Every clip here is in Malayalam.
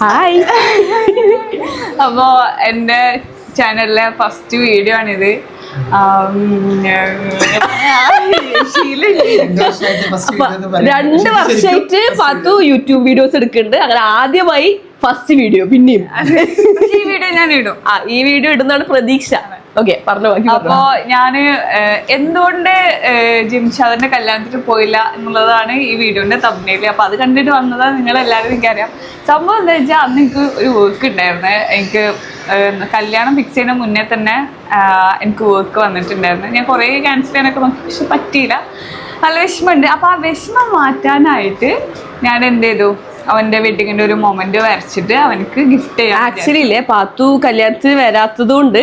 ഹായ് അപ്പോ എന്റെ ചാനലിലെ ഫസ്റ്റ് വീഡിയോ ആണിത്. രണ്ട് വർഷമായിട്ട് പത്തു യൂട്യൂബ് വീഡിയോസ് എടുക്കുന്നുണ്ട്. അങ്ങനെ ആദ്യമായി ഫസ്റ്റ് വീഡിയോ പിന്നെയും. ഈ വീഡിയോ ഞാൻ ഇടും. ആ ഈ വീഡിയോ ഇടുന്നതാണ് പ്രതീക്ഷ. ഓക്കെ പറഞ്ഞു അപ്പോ ഞാൻ എന്തുകൊണ്ട് ജിംഷാദിന്റെ കല്യാണത്തിന് പോയില്ല എന്നുള്ളതാണ് ഈ വീഡിയോന്റെ തമ്മിൽ അപ്പൊ അത് കണ്ടിട്ട് വന്നതാ നിങ്ങൾ എല്ലാവരും എനിക്കറിയാം. സംഭവം എന്താ വെച്ചാൽ അന്ന് എനിക്ക് ഒരു വർക്ക് ഉണ്ടായിരുന്നു. എനിക്ക് കല്യാണം ഫിക്സ് ചെയ്യുന്ന മുന്നേ തന്നെ എനിക്ക് വർക്ക് വന്നിട്ടുണ്ടായിരുന്നു. ഞാൻ കുറേ ക്യാൻസൽ ചെയ്യാനൊക്കെ നോക്കി പക്ഷെ പറ്റിയില്ല. നല്ല വിഷമമുണ്ട്. അപ്പൊ ആ വിഷമം മാറ്റാനായിട്ട് ഞാൻ എന്ത് ചെയ്തു? അവന്റെ വെഡിങ്ങിന്റെ ഒരു മൊമെന്റ് വരച്ചിട്ട് അവനക്ക് ഗിഫ്റ്റ് ചെയ്യാം ആക്ച്വലി ഇല്ലേ പാത്തു കല്യാണത്തിന് വരാത്തത് കൊണ്ട്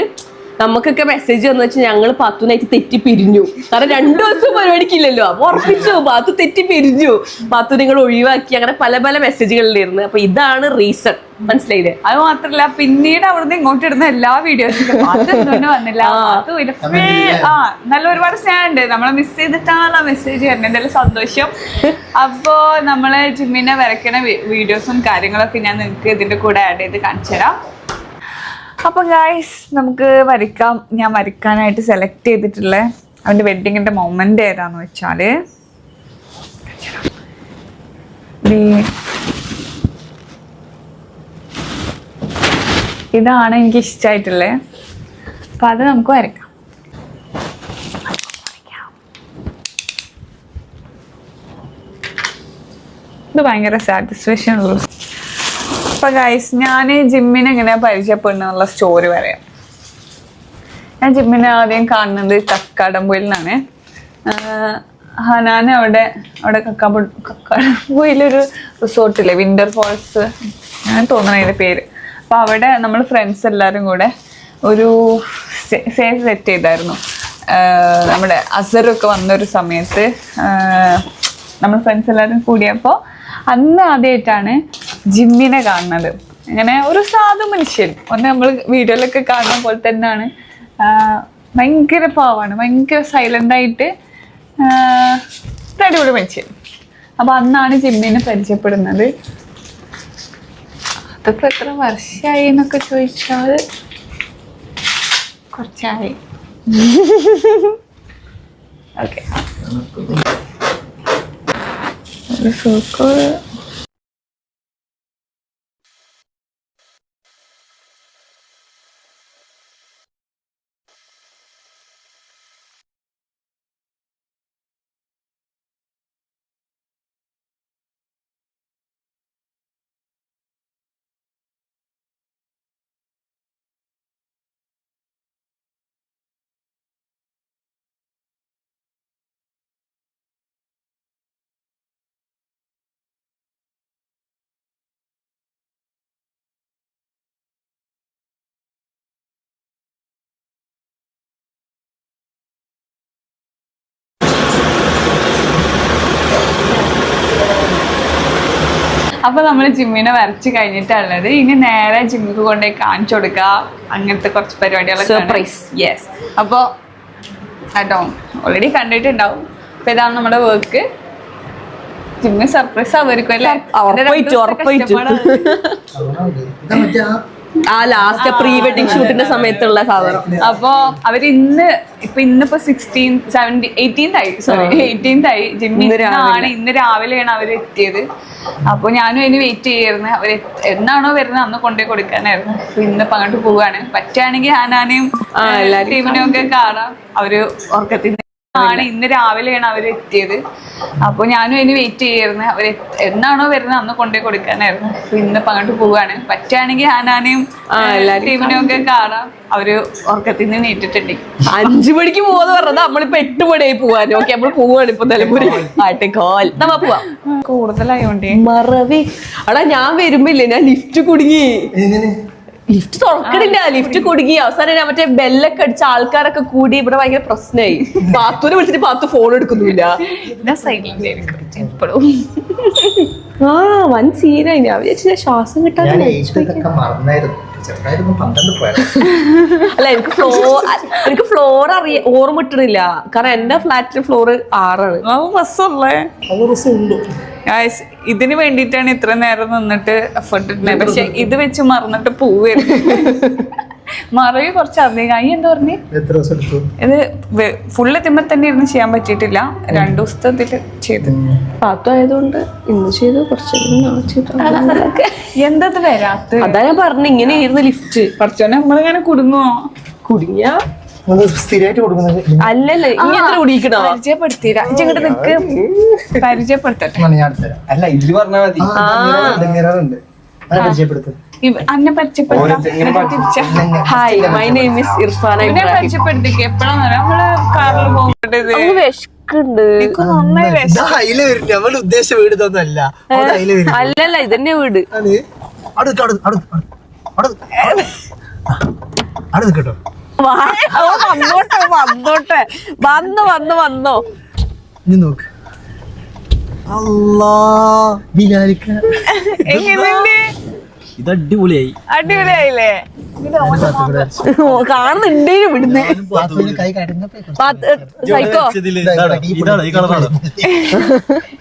നമുക്കൊക്കെ മെസ്സേജ് വന്നു വെച്ചാൽ ഞങ്ങൾ പാത്തുനായിട്ട് തെറ്റി പിരിഞ്ഞു. കാരണം രണ്ടു ദിവസം പരിപാടിക്കില്ലല്ലോ. അപ്പൊ ഉറപ്പിച്ചു. പാത്തു തെറ്റി പിരിഞ്ഞു. പാത്തു നിങ്ങൾ ഒഴിവാക്കി. അങ്ങനെ പല പല മെസ്സേജുകളിലായിരുന്നു അപ്പൊ ഇതാണ് റീസൺ മനസ്സിലായില്ലേ? അത് മാത്രല്ല പിന്നീട് അവിടുന്ന് ഇങ്ങോട്ട് ഇടുന്ന എല്ലാ വീഡിയോസും വന്നില്ല. നല്ല ഒരുപാട് സ്നേഹമുണ്ട് നമ്മളെ മിസ് ചെയ്തിട്ടാണ് മെസ്സേജ് വരുന്നത്. നല്ല സന്തോഷം. അപ്പോ നമ്മളെ ജിമ്മിനെ വരയ്ക്കണ വീഡിയോസും കാര്യങ്ങളൊക്കെ ഞാൻ നിങ്ങൾക്ക് ഇതിന്റെ കൂടെ ആഡ് ചെയ്ത് കാണിച്ചു തരാം. അപ്പൊ ഗായ്സ് നമുക്ക് വരയ്ക്കാം. ഞാൻ വരയ്ക്കാനായിട്ട് സെലക്ട് ചെയ്തിട്ടുള്ള അവന്റെ വെഡിങ്ങിന്റെ മൊമെന്റ് ഏതാന്ന് വെച്ചാൽ. ഇതാണ് എനിക്ക് ഇഷ്ടമായിട്ടുള്ളത് അപ്പൊ അത് നമുക്ക് വരയ്ക്കാം. ഇത് ഭയങ്കര സാറ്റിസ്ഫാക്ഷൻ ഉള്ളു അപ്പൊ ഗൈസ് ഞാൻ ജിമ്മിനെ എങ്ങനെയാ പരിചയപ്പെടുന്നുള്ള സ്റ്റോറി പറയാം. ഞാൻ ജിമ്മിനെ ആദ്യം കാണുന്നത് കക്കാടംപൊയിൽ നിന്നാണ് ഹനാൻ അവിടെ അവിടെ കക്കാടംപൊയിലൊരു റിസോർട്ടില്ലേ വിന്റർ ഫോൾസ്? ഞാൻ തോന്നണ അതിന്റെ പേര്. അപ്പൊ അവിടെ നമ്മൾ ഫ്രണ്ട്സ് എല്ലാവരും കൂടെ ഒരു സേഫ് സെറ്റ് ചെയ്തായിരുന്നു. നമ്മുടെ അസറൊക്കെ വന്നൊരു സമയത്ത് നമ്മൾ ഫ്രണ്ട്സ് എല്ലാവരും കൂടിയപ്പോൾ അന്ന് ആദ്യമായിട്ടാണ് ജിമ്മിനെ കാണുന്നത്. അങ്ങനെ ഒരു സാധു മനുഷ്യൻ. ഒന്ന് നമ്മൾ വീഡിയോയിലൊക്കെ കാണുന്ന പോലെ തന്നെയാണ്. ഭയങ്കര പാവാണ്. ഭയങ്കര സൈലന്റ് ആയിട്ട് അടിപൊളി മനുഷ്യൻ. അപ്പൊ അന്നാണ് ജിമ്മിനെ പരിചയപ്പെടുന്നത്. അതിപ്പോ എത്ര വർഷമായി എന്നൊക്കെ ചോദിച്ചാൽ കുറച്ചായി. ഓക്കെ ഒരു സർക്കിൾ അപ്പൊ നമ്മൾ ജിമ്മിനെ വരച്ച് കഴിഞ്ഞിട്ടുള്ളത്. ഇനി നേരെ ജിമ്മിക്ക് കൊണ്ടുപോയി കാണിച്ചു കൊടുക്കുക അങ്ങനത്തെ കുറച്ച് പരിപാടികളൊക്കെ സർപ്രൈസ് യെസ് അപ്പോ കേട്ടോ ഓൾറെഡി കണ്ടിട്ടുണ്ടാവും. അപ്പൊ ഇതാണ് നമ്മുടെ വർക്ക് ജിമ്മ് സർപ്രൈസ് ആവുമായിരിക്കും അല്ലേ? ഉറപ്പായിട്ടും, ഉറപ്പായിട്ടും. ആ ലാസ്റ്റ് പ്രീ വെഡിങ് ഷൂട്ടിന്റെ സമയത്തുള്ള സാധനം അപ്പോ അവർ ഇന്ന് ഇപ്പൊ ഇന്നിപ്പോ സിക്സ്റ്റീൻ സെവന്റി എയ്റ്റീൻത് ആയി. സോറി എയ്റ്റീൻത് ആയി. ജിമ്മി ആണ്. ഇന്ന് രാവിലെയാണ് അവർ എത്തിയത്. അപ്പൊ ഞാനും അതിന് വെയിറ്റ് ചെയ്യായിരുന്നു അവർ എന്നാണോ വരുന്നത് അന്ന് കൊണ്ടുപോയി കൊടുക്കാനായിരുന്നു. അപ്പൊ ഇന്നിപ്പോ അങ്ങോട്ട് പോവാണ്. പറ്റുകയാണെങ്കിൽ ആനാനെയും ടീമിനെയും ഒക്കെ കാണാം. അവർ ഉറക്കത്തിൽ ആണ് ഇന്ന് രാവിലെയാണ് അവർ എത്തിയത്. അപ്പൊ ഞാനും അതിന് വെയിറ്റ് ചെയ്യായിരുന്നു. അവർ എന്നാണോ വരുന്നത്? അന്ന് കൊണ്ടുപോയി കൊടുക്കാനായിരുന്നു. അപ്പൊ ഇന്നിപ്പോ അങ്ങോട്ട് പോവാണ്. പറ്റുകയാണെങ്കിൽ ആനാനെയും ടീമിനെയും ഒക്കെ കാണാം. അവർ ഉറക്കത്തിൽ നിന്ന് നീട്ടിട്ടുണ്ട് അഞ്ചു മണിക്ക് പോവാന്ന് പറഞ്ഞത് നമ്മളിപ്പോ എട്ട് മണിയായി പോവാൻ ഓക്കെ നമ്മൾ പോവാണ് ഇപ്പൊ നിലമ്പൂരി. ആട്ടിക്കോൽ നമ്മ പോവാ. കൂടുതലായോണ്ടേ. മറവി. അടാ ഞാൻ വരുമ്പില്ലേ? ഞാൻ ലിഫ്റ്റ് കുടുങ്ങി. എങ്ങനെ? ലിഫ്റ്റ് തുറക്കണില്ല. ലിഫ്റ്റ് കുടുങ്ങി. അവസാനം ഞാൻ മറ്റേ ബെല്ലൊക്കെ അടിച്ച ആൾക്കാരൊക്കെ കൂടി ഇവിടെ ഭയങ്കര പ്രശ്നമായി പാത്തുനെ വിളിച്ചിട്ട് പാത്തു ഫോൺ എടുക്കുന്നില്ല. ആ വൻ സീനായി ഞാൻ വിചാരിച്ചു ഞാൻ ശ്വാസം കിട്ടാതെ അല്ല എനിക്ക് ഫ്ലോർ എനിക്ക് ഫ്ലോർ അറിയ ഓർമ്മ കിട്ടണില്ല. കാരണം എന്റെ ഫ്ലാറ്റിൽ ഫ്ലോർ ആറാണ്. ഇതിന് വേണ്ടിയിട്ടാണ് ഇത്ര നേരം നിന്നിട്ട് എഫേർട്ട് ഇടുന്നത്. പക്ഷെ ഇത് വെച്ച് മറന്നിട്ട് പോവുകയായിരുന്നു മറവി കുറച്ച് അധികം അയ്യ എന്താ പറഞ്ഞു? ഇത് ഫുള്ള് എത്തുമ്പോ തന്നെ ഇരുന്ന് ചെയ്യാൻ പറ്റിയിട്ടില്ല. രണ്ടു ദിവസത്തെ ഇതിൽ ചെയ്തു. പാത്തു ആയതുകൊണ്ട് ഇന്ന് ചെയ്തു കുറച്ച് എന്താ വരാത്ത അതാ ഞാൻ പറഞ്ഞു ഇങ്ങനെ ആയിരുന്നു ലിഫ്റ്റ്. പഠിച്ചോനെ നമ്മളിങ്ങനെ കുടുങ്ങോ കുടുങ്ങിയ? സ്ഥിരമായിട്ട് കൊടുക്കുന്നത് അല്ലല്ല ഇനി എത്ര കുടിക്കണോ പരിചയപ്പെടുത്തിയില്ല. ഇങ്ങോട്ട് നിക്ക്. പരിചയപ്പെടുത്തട്ടെ. അല്ല ഇതിൽ പറഞ്ഞാൽ മതി. ഇവ- അന്നെ പരിചയപ്പെടുത്താം. Hi my name is Irfan ഇവനെ പരിചയപ്പെടുത്തിക്ക്. എപ്പോഴാണ് നമ്മൾ കാറിൽ പോകുന്നത് വിശക്കുണ്ട്. ഉദ്ദേശിച്ച വീട് ഇതൊന്നല്ല. അല്ലല്ല ഇതന്നെ വീട്. അടുത്ത് അടുത്ത് അടുത്ത് അടുത്ത്. അടുത്ത്. കേട്ടോ. വന്നോട്ടെ വന്നോട്ടെ. വന്നു വന്നു വന്നോ. നോക്ക്. അല്ലാ ഇത് അടിപൊളിയായി. അടിപൊളിയായില്ലേ? ഓ, കാണുന്നുണ്ട് ഇവിടുന്ന്. സൈക്കോ?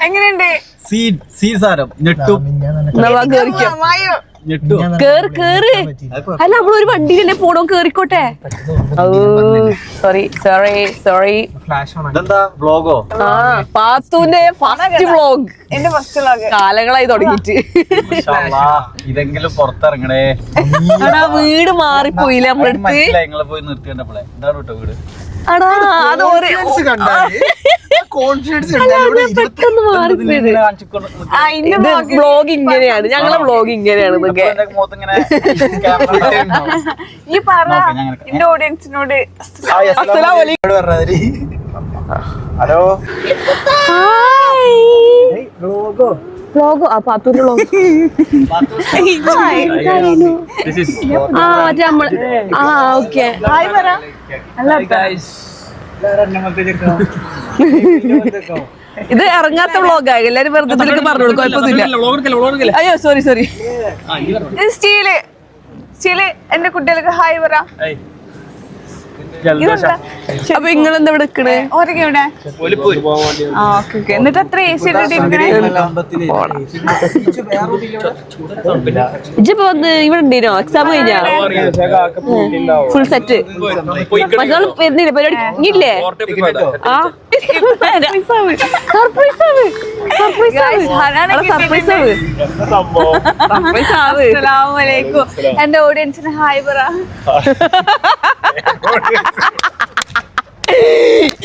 എങ്ങനെയുണ്ട്? സീഡ് സീഡ് സാരം ഞെട്ടും. കേറ് കേറ്. അല്ല നമ്മളൊരു വണ്ടിയിലല്ലേ പോണോ? കേറിക്കോട്ടെ. സോറി സോറി സോറി ഇതെന്താ വ്ളോഗോ ആ പാത്തുന്റെ ഫസ്റ്റ് വ്ലോഗ് എന്റെ ഫസ്റ്റ് ബ്ലോഗ് കാലങ്ങളായി തുടങ്ങിട്ട് ഇതെങ്കിലും പുറത്തിറങ്ങണേ. വീട് മാറിപ്പോയില്ലേ നമ്മളെടുത്ത് പോയി നിർത്തി വീട്. വ്ലോഗ് ഇങ്ങനെയാണ്. ഞങ്ങളെ ബ്ലോഗ് ഇങ്ങനെയാണ് ഈ പറ എന്റെ ഓഡിയൻസിനോട് ഹലോ? വ്ലോഗോ ആ പാത്തൂന്റെ വ്ലോഗ് ആ മറ്റേ നമ്മൾ ആ ഓക്കെ ഹായ് പറ അല്ല ഇത്. ഇറങ്ങാത്ത വ്ലോഗാ എല്ലാരും വെറുതെ പറഞ്ഞു കൊടുക്കും കുഴപ്പമൊന്നുമില്ല. അയ്യോ സോറി സോറി സ്റ്റീൽ. സ്റ്റീൽ എന്റെ കുട്ടികൾക്ക് ഹായ് പറ അപ്പൊ നിങ്ങളെന്താ ഇവിടെ നിക്കണേ? ഓരൊക്കെ ഇവിടെ. ആ ഓക്കെ ഓക്കെ. എന്നിട്ട് എത്ര എ സി ഇജ്ജിപ്പോ വന്ന് ഇവിടെ ഉണ്ടോ എക്സാം കഴിഞ്ഞാ? ഫുൾ സെറ്റ് മറ്റന്നാൾ വരുന്നില്ല? പരിപാടി ഇല്ലേ ആ സർപ്രൈസ് ആവ് സർപ്രൈസ് ആവ്. എന്റെ ഓഡിയൻസിന് ഹായ് പറ.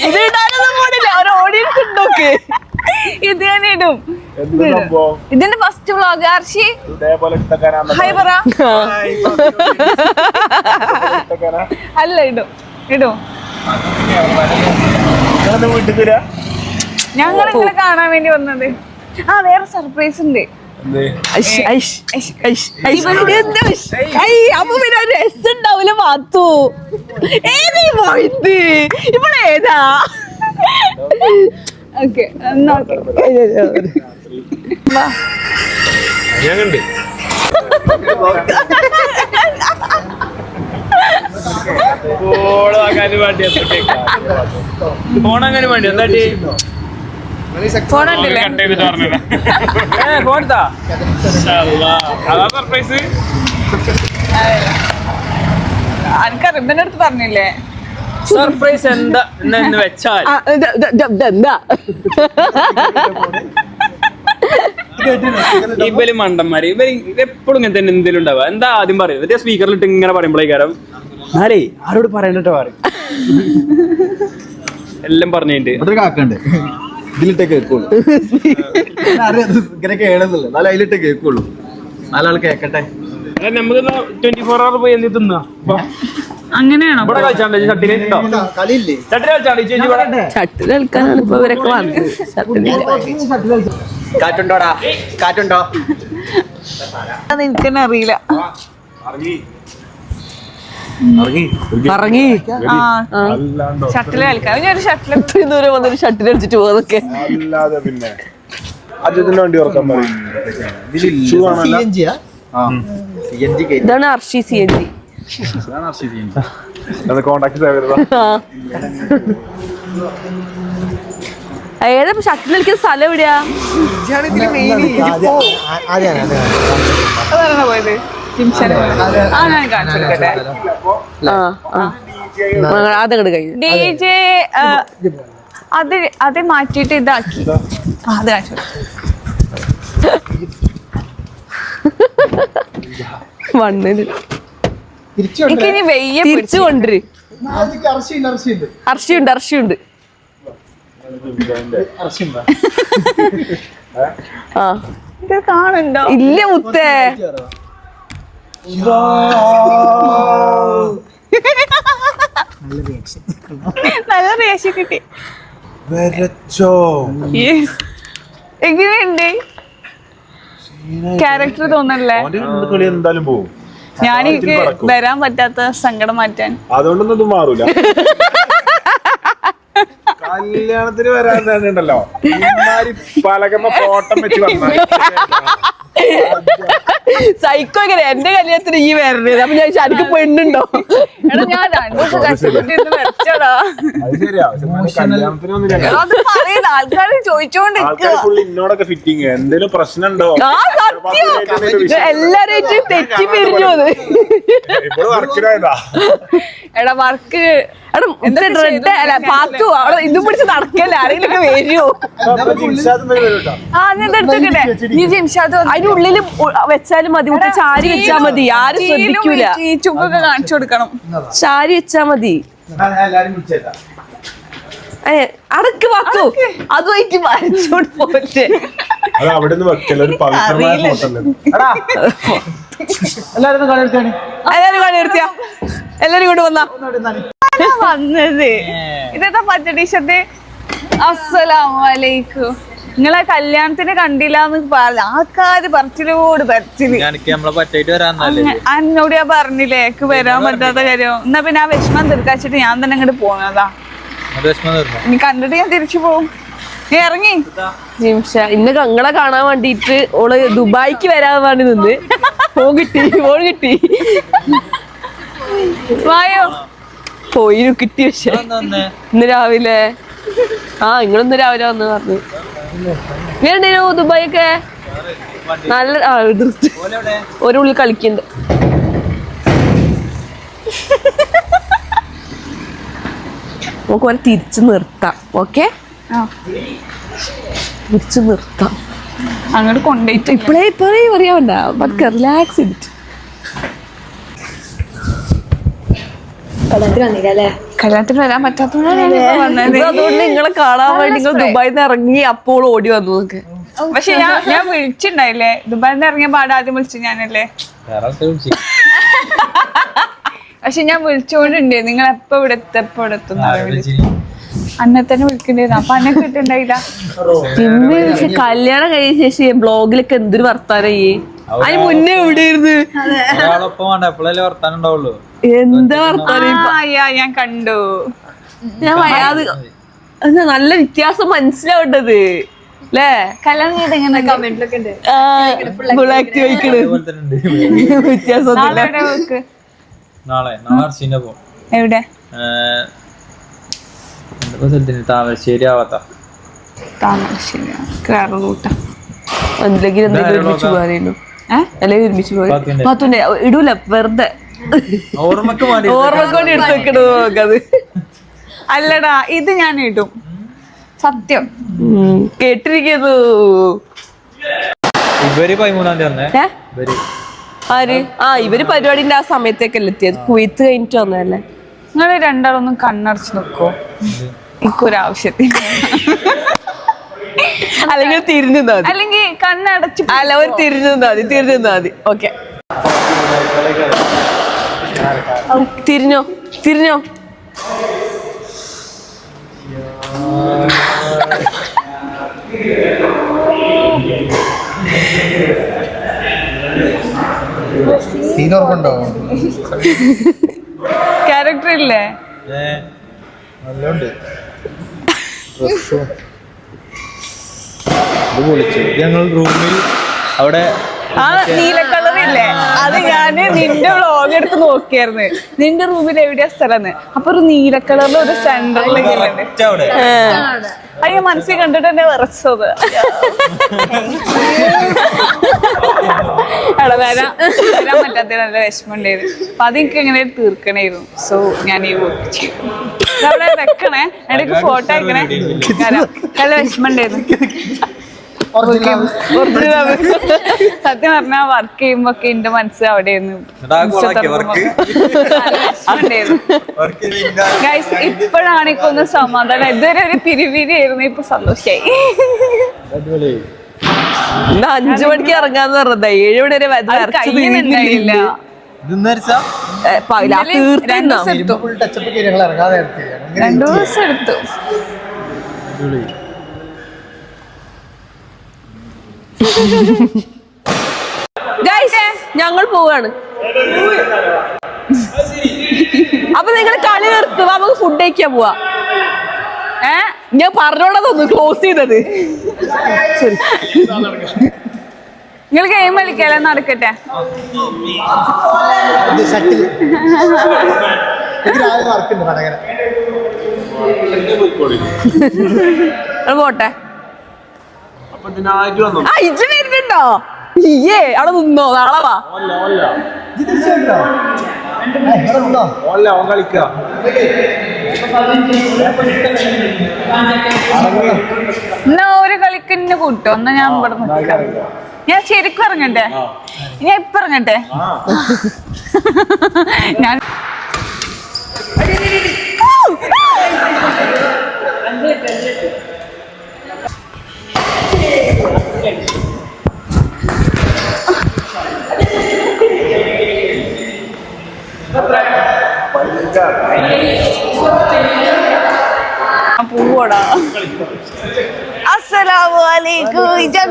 ഇത് ഇടാനൊന്നും പോണില്ല. ഒരു ഓഡിയൻസ് ഉണ്ടോക്ക് ഇത് ഞാൻ ഇടും. ഇതിന്റെ ഫസ്റ്റ് വ്ളോഗ് ആർഷി ഹായ് പറ. അല്ല ഇടും. ഇടും. ഞങ്ങൾ കാണാൻ വേണ്ടി വന്നത്. ആ വേറെ സർപ്രൈസ് ഉണ്ട്. ഒരു രസം ഉണ്ടാവൂല മാത്തു. ഏതീ പോയത് ഇവിടെ ഏതാ? ഓക്കെ എന്നാ ഓക്കെ. ഫോണങ്ങനെ വേണ്ടി എന്താ ഫോൺ ഉണ്ടല്ലേ? ഫോൺ അതാ സർപ്രൈസ് പറഞ്ഞില്ലേ? സർപ്രൈസ് എന്താ? എന്ന് വെച്ചാൽ. ഇവർ മണ്ടന്മാര് ഇവർ എപ്പോഴും ഇങ്ങനെ തന്നെ എന്തെങ്കിലും ഉണ്ടാവുക എന്താ ആദ്യം പറയുന്നത് ഇതേ സ്പീക്കറിൽ ഇട്ട് ഇങ്ങനെ പറയുമ്പോഴേക്കാരം എന്നാലേ ആരോട് പറയണ്ടോ പറയും. എല്ലാം പറഞ്ഞിട്ട് ഇവിടെ കാക്കണ്ട് ഇതിലിട്ടേ കേൾക്കുള്ളൂ. ഇങ്ങനെ കേളുന്നില്ല എന്നാലും അതിലിട്ടേ കേക്കുള്ളൂ നാലാൾ കേക്കട്ടെ നമുക്ക് ട്വന്റി ഫോർ അവർ പോയി എന്ത് തിന്നാ? അങ്ങനെയാണോ? ഇവിടെ കളിച്ചാണ്ട്? ഷട്ടിൽ ഉണ്ടോ ഷട്ടിൽ കളിച്ചാണ്ട്? ചേച്ചി ഇവിടെ? ഷട്ടിൽ കളിക്കാനാണ് ഇപ്പൊ ഇവരൊക്കെ വന്നത്. ഷട്ടിലില്ല കാറ്റുണ്ടോടാ? കാറ്റുണ്ടോ? അത് എനിക്ക് തന്നെ അറിയില്ല ഇറങ്ങി. ഷട്ടിൽ കളിക്കാം. ഞാൻ ഷട്ടിൽ ഇത്രയും ദൂരം വന്നൊരു ഷട്ടിൽ കളിച്ചിട്ട് പോകുന്നതൊക്കെ അല്ലാതെ പിന്നെ. അജിത്തിന്റെ വണ്ടി ഓർക്കാൻ പറയും. ഇതാണ് അർഷി സി എൻ ജി ഏതാ ഷട്ടിൽ കളിക്കുന്ന സ്ഥലം എവിടെയാ? പോയത്? ആ ഞാൻ കാണിച്ചു കൊടുക്കട്ടെ ആ ആ. അതങ്ങോട്ട് കഴിഞ്ഞു. ഡി ജെ അത് അത് മാറ്റിയിട്ട് ഇതാക്കി. അത് കാണിച്ചു. മണ്ണിന് വെയ്യ തിരിച്ചു കൊണ്ടുവര്. അർഷിയുണ്ട് അർഷിയുണ്ട് ആ. ഇത് കാണുന്നുണ്ടോ ഇല്ല മുത്തേ. നല്ല റിയാക്ഷൻ കിട്ടി. വരച്ചോ. എങ്ങനെയുണ്ട്? ക്യാരക്ടർ തോന്നല്ലേ? കളി എന്തായാലും പോകും ഞാൻ എനിക്ക് വരാൻ പറ്റാത്ത സങ്കടം മാറ്റാൻ. അതുകൊണ്ടൊന്നും മാറൂല. കല്യാണത്തിന് വരാൻ തന്നെ ഉണ്ടല്ലോ. ഇമ്മാരി പലകമ്മ ഫോട്ടം വെച്ച് വന്നാൽ സൈക്കോ എങ്ങനെ എന്റെ കല്യാണത്തിന് ഈ വരണത് അപ്പൊ ഞാൻ ശരിക്കും പെണ്ണുണ്ടോ? എടാ ഞാൻ രണ്ടു ദിവസം കഷ്ടപ്പെട്ട് ഇരുന്ന് വരച്ചോടാ. അത് ശരിയാ. കല്യാണത്തിന് എടാ, അത് പറയുന്ന ആൾക്കാർ ചോദിച്ചോണ്ട് ഇന്നോടൊക്കെ ഫിറ്റിങ് എന്തെങ്കിലും പ്രശ്നം ആ സത്യം. എല്ലാരും തെറ്റി പിരിഞ്ഞു അത്. എടാ വർക്ക്. എടാ ഡ്രെഡ് അല്ല പാത്തു അവിടെ ഇത് പിടിച്ച് നടക്കല്ല? ആരെങ്കിലും വരുമോ ആ നീ എടുത്തോട്ടെ നീ ജിംഷാദ് വന്ന് അതിനുള്ളിൽ വെച്ചാലും മതി ചാരി വെച്ചാ മതി ആരും ശ്രദ്ധിക്കൂല. ഈ ചുക്കൊക്കെ കാണിച്ചു കൊടുക്കണം. ചാരി വെച്ചാ മതി. അടക്ക് പാത്തു. അതുമായിട്ട് വരച്ചോണ്ട് പോട്ടെ. അത് അവിടെ നിന്ന് വെക്കല ഒരു പവിത്രമായ ഫോട്ടോ എല്ലാരും കളി എടുത്താണ് എല്ലാരും കളി നിർത്തിയ എല്ലാരും കൊണ്ട് വന്നാ? ആരാ വന്നത്? ഇതെന്താ പച്ച ടീഷർട്ട്? അസ്സലാമലൈക്കും നിങ്ങളെ കല്യാണത്തിന് കണ്ടില്ല എന്ന് പറഞ്ഞ ആൾക്കാര് പറച്ചിലോട് പറച്ചിൽ. എനിക്ക് നമ്മളെ പറ്റായിട്ട് വരാന്നല്ലേ അങ്ങ- അന്നോട് ഞാൻ പറഞ്ഞില്ലേ എനിക്ക് വരാൻ പറ്റാത്ത കാര്യം. എന്നാ പിന്നെ ആ വിഷമം തീർക്കാച്ചിട്ട് ഞാൻ തന്നെ അങ്ങോട്ട് പോകുന്നതാ ഇനി വിഷമം നീ കണ്ടിട്ട് ഞാൻ തിരിച്ചു പോകും നീ ഇറങ്ങി. ജിംഷ ഇന്ന് കങ്ങളെ കാണാൻ വേണ്ടിട്ട് ഓൾ ദുബായിക്ക് വരാൻ വേണ്ടി നിന്ന്. ഫോൺ കിട്ടി ഫോൺ കിട്ടി വായോ. പോയിരു കിട്ടി പക്ഷെ. ഇന്ന്? രാവിലെ. ആ നിങ്ങളിന്ന് രാവിലെ വന്ന് പറഞ്ഞു. എങ്ങനെയുണ്ടായിരുന്നു ദുബായ് ഒക്കെ നല്ല ആ ഒരു ഉള്ളിൽ കളിക്കുന്നുണ്ട് നമുക്ക് ഓരെ തിരിച്ചു നിർത്താം ഓക്കെ? ആ, തിരിച്ചു നിർത്താം. അങ്ങോട്ട് കൊണ്ടുപോയിട്ട് ഇപ്പോഴേ ഇപ്പോഴേ പറയാമല്ല പതുക്കെ റിലാക്സ് ചെയ്തിട്ട്. കല്യാണത്തിന് വരാൻ ഇത് അതുകൊണ്ട് നിങ്ങളെ കാണാൻ വേണ്ടി നിങ്ങൾ ദുബായിൽ നിന്ന് ഇറങ്ങി അപ്പോൾ ഓടി വന്നു നോക്ക് പക്ഷെ ഞാൻ ഞാൻ വിളിച്ചിണ്ടായില്ലേ ദുബായിൽ നിന്ന് ഇറങ്ങിയ പാട് ആദ്യം വിളിച്ചു ഞാനല്ലേ? പക്ഷെ ഞാൻ വിളിച്ചോണ്ടുണ്ട്. നിങ്ങൾ എപ്പോ ഇവിടെ എത്തപ്പോ ഇവിടെ എത്തും ആരെ വിളിച്ചിനി? അന്നെ തന്നെ വിളിക്കണ്ടായിരുന്നു. അപ്പൊ അന്നെ കിട്ടുണ്ടായില്ല. പിന്നെ പക്ഷെ കല്യാണം കഴിഞ്ഞ ശേഷം ബ്ലോഗിലൊക്കെ എന്തൊരു വർത്താനം ഈ? അതിന് മുന്നേ എവിടെയായിരുന്നു? എന്താ വർത്താനം ഞാൻ കണ്ടു. ഞാൻ അത് നല്ല വ്യത്യാസം മനസ്സിലാവേണ്ടത്. അല്ലേ കല്യാണം ചെയ്ത് കമന്റിലൊക്കെ ഉണ്ട്? വ്യത്യാസം നാളെ എവിടെ വെക്ക് നാളെ നാളെ അർച്ചിന്റെ പോ എവിടെ എന്താ സ്ഥലത്തിന് താമരശ്ശേരി ആവാത്ത താമരശ്ശേരി വേറെ റൂട്ടാ എന്തെങ്കിലും എന്തെങ്കിലും ഒരുമിച്ച് പോകാനോ ഏഹ് അല്ലെങ്കിൽ ഒരുമിച്ച് പാത്തുവിന്റെ. പാത്തുന്റെ ഇടൂല വെറുതെ. ഓർമ്മക്ക് വേണ്ടി ഓർമ്മക്കൊണ്ട് എടുത്ത് വെക്കണത് നോക്കത്. അല്ലടാ ഇത് ഞാൻ ഇടും. സത്യം. കേട്ടിരിക്കുന്നു. ഇവർ പതിമൂന്നാം തീയതി ആര്? ആ ഇവർ പരിപാടിന്റെ ആ സമയത്തേക്കല്ലേ എത്തിയത്? കുവൈത്ത് കഴിഞ്ഞിട്ട് വന്നതല്ലേ? നിങ്ങൾ രണ്ടാളൊന്നും കണ്ണടച്ച് നിൽക്കോ എനിക്കൊരാവശ്യത്തിന്. അല്ലെങ്കിൽ തിരിഞ്ഞു മതി. അല്ലെങ്കിൽ കണ്ണടച്ച് അല്ല ഒരു തിരിഞ്ഞു മതി തിരിഞ്ഞു മതി. ഓക്കെ. തിരിഞ്ഞോ? തിരിഞ്ഞോ? ഓർമ്മണ്ടോ ക്യാരക്ടർ ഇല്ലേ ഞങ്ങൾ റൂമിൽ അവിടെ ആ നീല കളർ ഇല്ലേ അത് ഞാൻ നിന്റെ വ്ളോഗ് എടുത്ത് നോക്കിയായിരുന്നു. നിന്റെ റൂമിൽ എവിടെയാ സ്ഥലം അപ്പൊ ഒരു നീല കളറിൽ ഒരു സെന്ററിൽ അയ്യോ മനസ്സിൽ കണ്ടിട്ട് എന്നെ വിറച്ചത്. എടാ വരാൻ വരാൻ പറ്റാത്ത നല്ല വിഷമം അപ്പൊ അപ്പൊ അതെനിക്ക് എങ്ങനെ തീർക്കണായിരുന്നു. സോ ഞാൻ ഈ വർക്ക് ചെയ്തു. വെക്കണേ. എനിക്ക് ഫോട്ടോ വരാം. നല്ല വിഷമം ഉണ്ടായിരുന്നു. Original. സത്യം പറഞ്ഞാ വർക്ക് ചെയ്യുമ്പോ ഒക്കെ എന്റെ മനസ്സ് അവിടെയായിരുന്നു ഗൈസ് ഇപ്പോഴാണ് ഇപ്പൊ ഒന്ന് സമാധാനം. ഇതുവരെ ഒരു പിരിവിരി ആയിരുന്നു ഇപ്പൊ സന്തോഷായി. ഇന്ന് അഞ്ചു മണിക്ക് ഇറങ്ങാന്ന് പറഞ്ഞത്. ഏഴ് മണി വരെ കഴിയുന്നുണ്ടായില്ല? രണ്ട് ദിവസം എടുത്തു ഫുൾ ടച്ചപ്പ് ഞങ്ങൾ ഇറങ്ങാതെ എടുത്ത് അങ്ങനെ രണ്ടു ദിവസം എടുത്തു Guys, ഞങ്ങൾ പോവാണ്. അപ്പൊ നിങ്ങൾ കളി നിർത്തുക നമുക്ക് ഫുഡ് കഴിക്കാൻ പോവാ. ഏ? ഞാൻ പറഞ്ഞോളതൊന്നു ക്ലോസ് ചെയ്തത്. നിങ്ങൾ ഗെയിം കളിക്കാലോ? നടക്കട്ടെ. പോട്ടെ. ഇജ്ജ് വരുന്നുണ്ടോ? ഇയ്യേ അവിടെ നിന്നോ നാളെ വാ. എന്നാ ഒരു കളിക്ക് എന്നെ കൂട്ടോ? എന്നാ ഞാൻ ഇവിടെ നിൽക്കാം. ഞാൻ ശരിക്കും ഇറങ്ങട്ടെ ഞാൻ ഇപ്പൊ ഇറങ്ങട്ടെ ഞാൻ ഞാൻ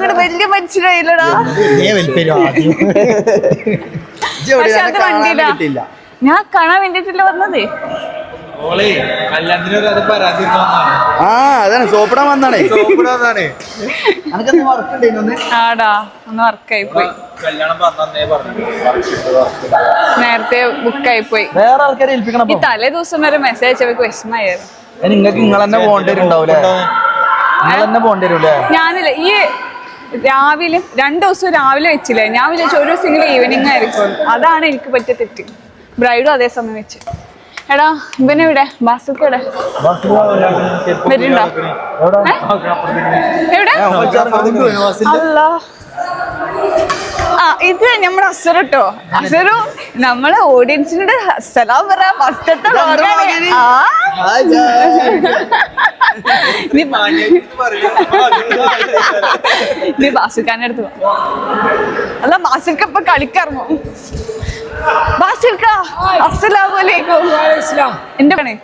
അങ്ങോട്ട് വലിയ പക്ഷെ അത് കണ്ടില്ല. ഞാൻ കാണാൻ വേണ്ടിട്ടില്ല വന്നതേ? ഓളെ കല്യാണത്തിന് അത് പരാതി ആ അതാണ്. സോപ്പിടാൻ വന്നാണേ. വന്നാണ് അനക്കെന്ത് വർക്ക് ആടാ ഒന്ന് വർക്കായി പോയി. നേരത്തെ ബുക്കായി പോയി. വേറെ ആൾക്കാരെ ഏൽപ്പിക്കണം ഈ തലേ ദിവസം വരെ മെസ്സേജ് അയച്ചവർക്ക് വിഷമായിരുന്നു നിങ്ങൾക്ക് നിങ്ങൾ തന്നെ പോകേണ്ടി വരുണ്ടാവൂലേ? നിങ്ങൾ തന്നെ പോകേണ്ടി വരും അല്ലേ ഞാനില്ല ഈ രാവിലെ രണ്ട് ദിവസം രാവിലെ വെച്ചില്ലേ? ഞാൻ വിചാരിച്ചു ഒരു ദിവസം ഈവനിങ് ആയിരിക്കും. അതാണ് എനിക്ക് പറ്റിയ തെറ്റ്. ബ്രൈഡും അതേ സമയം വെച്ച്. എടാ ഇവനെവിടെ ബാസുക്ക് എവിടെ? വരുന്നുണ്ടോ? എവിടെ? അല്ല. ആ ഇത് നമ്മുടെ അസുര കേട്ടോ അസുരു നമ്മളെ ഓഡിയൻസിനോട് സലാം പറ ഫസ്റ്റത്തെ ആ. നീ നീ ബാസിൽഖാന്റെ അടുത്ത് പോ. അല്ല ബാസുഖ ഇപ്പൊ അസ്സലാമലൈക്കും. എന്റെ പണി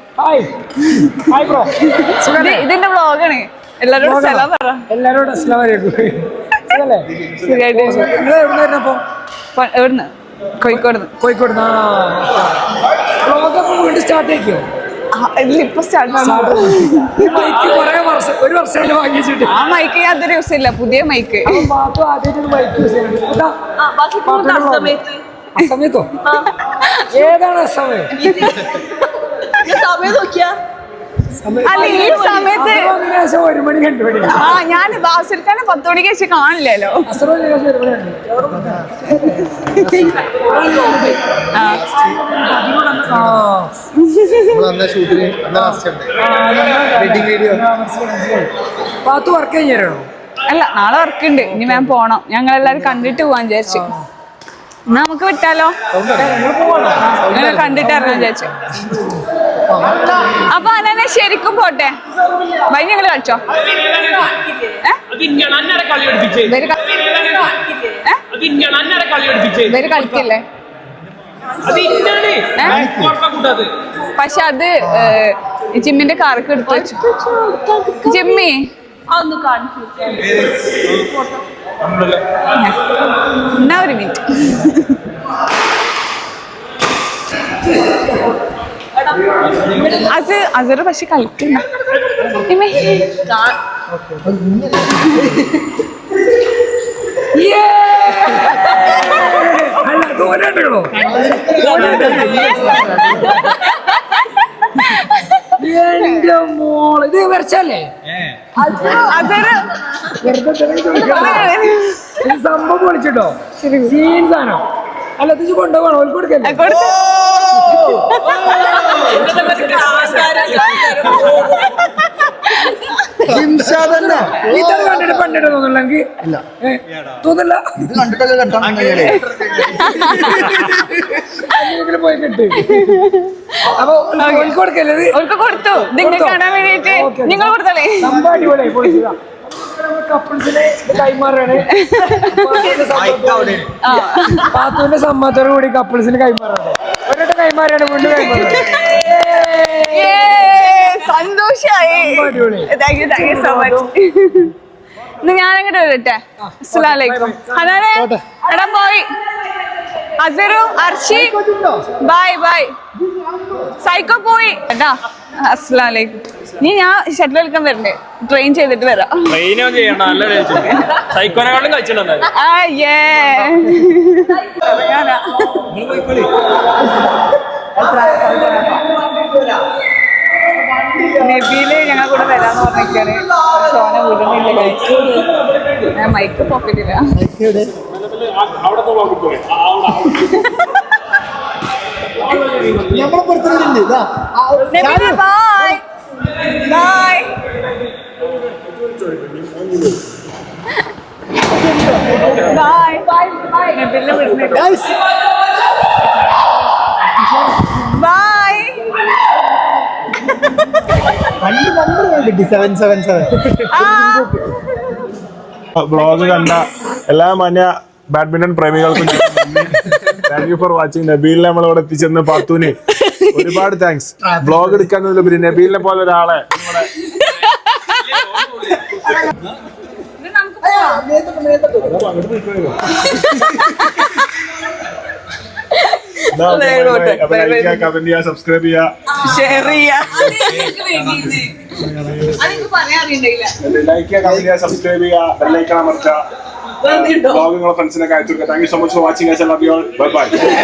ഇത് ഇതിന്റെ വ്ളോഗാണ് എല്ലാരോടും സലാം പറ. എല്ലാരോടും അസ്സലാമു അലൈക്കും സുഖല്ലേ സുഖായിട്ട് നിങ്ങൾ എവിടെ വരുന്നപ്പോ പ- എവിടുന്ന്? കോഴിക്കോട് കോഴിക്കോട് വ്ളോഗൊക്കെ വീണ്ടും സ്റ്റാർട്ട് ആക്കിയോ? ഈ മൈക്ക് കുറെ വർഷം ഒരു വർഷമായിട്ട് വാങ്ങിച്ചിട്ട്. ആ മൈക്ക് യാതൊരു യൂസ് ഇല്ല പുതിയ മൈക്ക് പാത്തു ആദ്യമായിട്ട് മൈക്ക് യൂസ് ചെയ്യുന്നത് ഇതാ, അസമയത്തോ. ഏതാണ് സമയം സമയം നോക്കിയാ? അല്ല ഈ സമയത്ത് ഒരു മണി രണ്ട് മണി. ആ ഞാൻ ബാസിൽക്കാനെ പത്ത് മണിക്ക് വെച്ച് കാണില്ലല്ലോ. വർക്ക് അല്ല നാളെ വർക്ക് ഉണ്ട്. ഇനി ഞാൻ പോണം. ഞങ്ങൾ എല്ലാരും കണ്ടിട്ട് പോവാൻ വിചാരിച്ചു. നമുക്ക് വിട്ടാലോ? കണ്ടിട്ടറിയാം വിചാരിച്ചു. അപ്പൊ അനന്നെ ശരിക്കും പോട്ടെ. വൈ ഞങ്ങൾ കളിച്ചോ? ഏ? ഇവർ കളിക്കില്ലേ? പക്ഷെ അത് ജിമ്മിന്റെ കാർക്ക് എടുത്തു വെച്ചു. ജിമ്മി. ഒന്ന് കാണിച്ചു. അത് അസറ് പക്ഷെ ഇമ്മേ. അല്ല തോന്നിട്ടുണ്ടോ എന്റെ മോൾ ഇത് വരച്ചല്ലേ സംഭവം വിളിച്ചിട്ടോ? സീൻസ് ആണോ അല്ല തിരിച്ചു കൊണ്ടുപോകണം. ഓൽക്ക് കൊടുക്കല്ലേ? കൊടുത്തു ജിംഷാദന്നെ ഇതത് കണ്ടിട്ട് പണ്ടിട്ട് തോന്നില്ലെങ്കിൽ ഇല്ല. തോന്നില്ല. ഇത് കണ്ടിട്ടൊക്കെ കെട്ടാൻ കഴിയലേ എന്തെങ്കിലും പോയി കിട്ടി. അപ്പൊ ഓൾക്ക് കൊടുക്കല്ലേ ഇത്? അവർക്ക് കൊടുത്തു. നിങ്ങൾ കാണാൻ വേണ്ടിട്ട് നിങ്ങൾ കൊടുത്തല്ലേ സംഭവം അടിപൊളിയായി പൊളിച്ചതാ. കപ്പിൾസിനെ കൈമാറാണ്. പാത്തുവിന്റെ സമ്മതത്തോടു കൂടി. കപ്പിൾസിന് കൈമാറാണ്. ഒരിട്ട് കൈമാറാണ് വീണ്ടും കൈമാറാണ്. സന്തോഷായി. Thank you thank you so much ഇന്ന് ഞാൻ അങ്ങോട്ട് വരട്ടെ. അസ്സലാമലൈക്കും. ഹനാനെ എടാ പോയി. Asaru Arshi. Bye bye. Psycho പോയി. ഏട്ടാ അസ്സലാമലൈക്കും. നീ ഞാൻ ഷട്ടിൽ കളിക്കാൻ വരണ്ടേ. ട്രെയിൻ ചെയ്തിട്ട് വരാം. ട്രെയിനോ നബീൽ ഞങ്ങൾ കൂടെ വരാന്ന് പറഞ്ഞിരിക്കാണ്. സോന വിടുന്നില്ല മൈക്ക് പോക്കറ്റില്ല നമ്മളെ Bye. Bye. Bye. Bye bye bye bye നബീലിനെ വിടുന്നില്ല ബൈ വണ്ടി നമ്പർ കിട്ടി സെവൻ സെവൻ സെവൻ ബ്ലോഗ് കണ്ട എല്ലാ മാന്യ ബാഡ്മിന്റൺ പ്രേമികൾക്കും താങ്ക് യു ഫോർ വാച്ചിങ് നബീലിനെ നമ്മൾ ഇവിടെ എത്തിച്ചെന്ന് പാത്തൂന്. ഒരുപാട് താങ്ക്സ് ബ്ലോഗ് എടുക്കാന്നതിലുപരി നബീലിനെ പോലെ ഒരാളെ നിങ്ങളെ ഇതാ, ഷെയർ ചെയ്യാ പറയാറില്ല ലൈക്ക് സബ്സ്ക്രൈബ് ബെല്ലൈക്കൺ ബ്ലോഗ് നിങ്ങളെ ഫ്രണ്ട്സിനൊക്കെ അയച്ചു കൊടുക്കുക. Thank you so much for watching bye bye